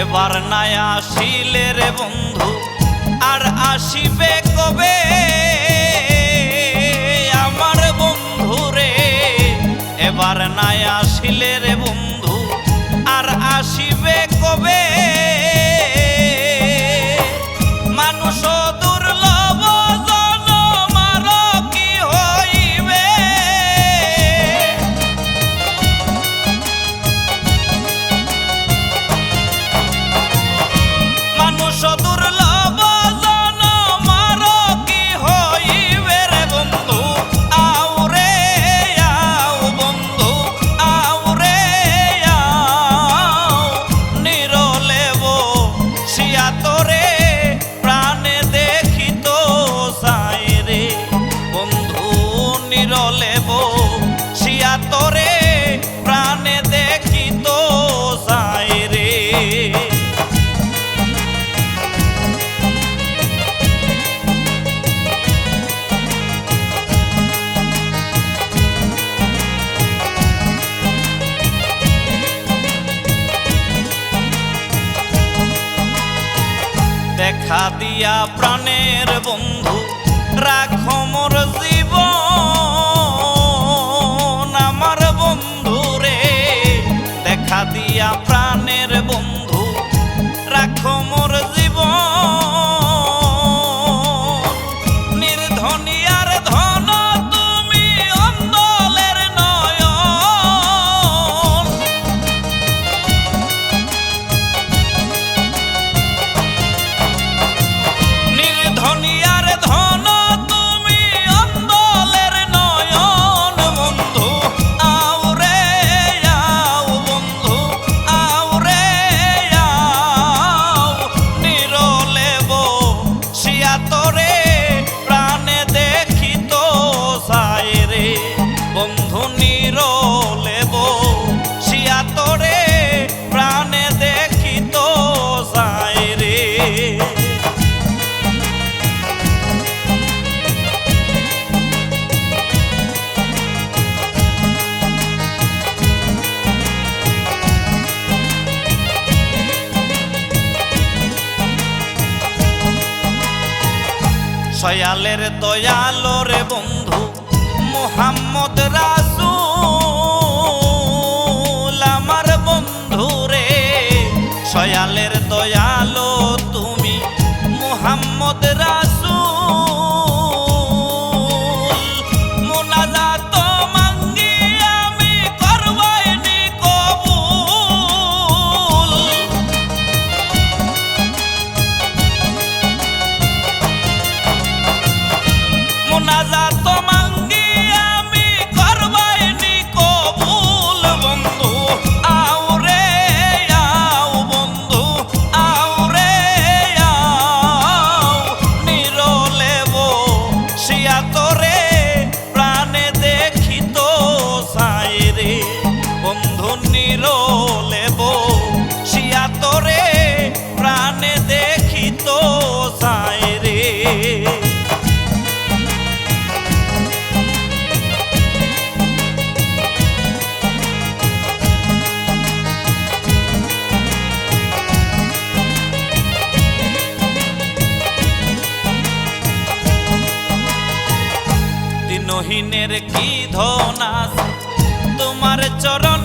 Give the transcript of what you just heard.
এবার নাই আসিলে রে বন্ধু, আর আসিবে কবে? আমার বন্ধু রে, এবার নাই আসিলে রে বন্ধু, আর আসিবে কবে? দেখা দিয়া প্রাণের বন্ধু, রাখো মোর জীবন আমার বন্ধু রে। দেখা দিয়া প্রাণের বন্ধু, রাখো মোর সয়ালের দয়ালো রে বন্ধু মোহাম্মদ রাসু আমার বন্ধু রে। সয়ালের দয়ালো দিনহীনের কি ধনাস? তোমার চরণ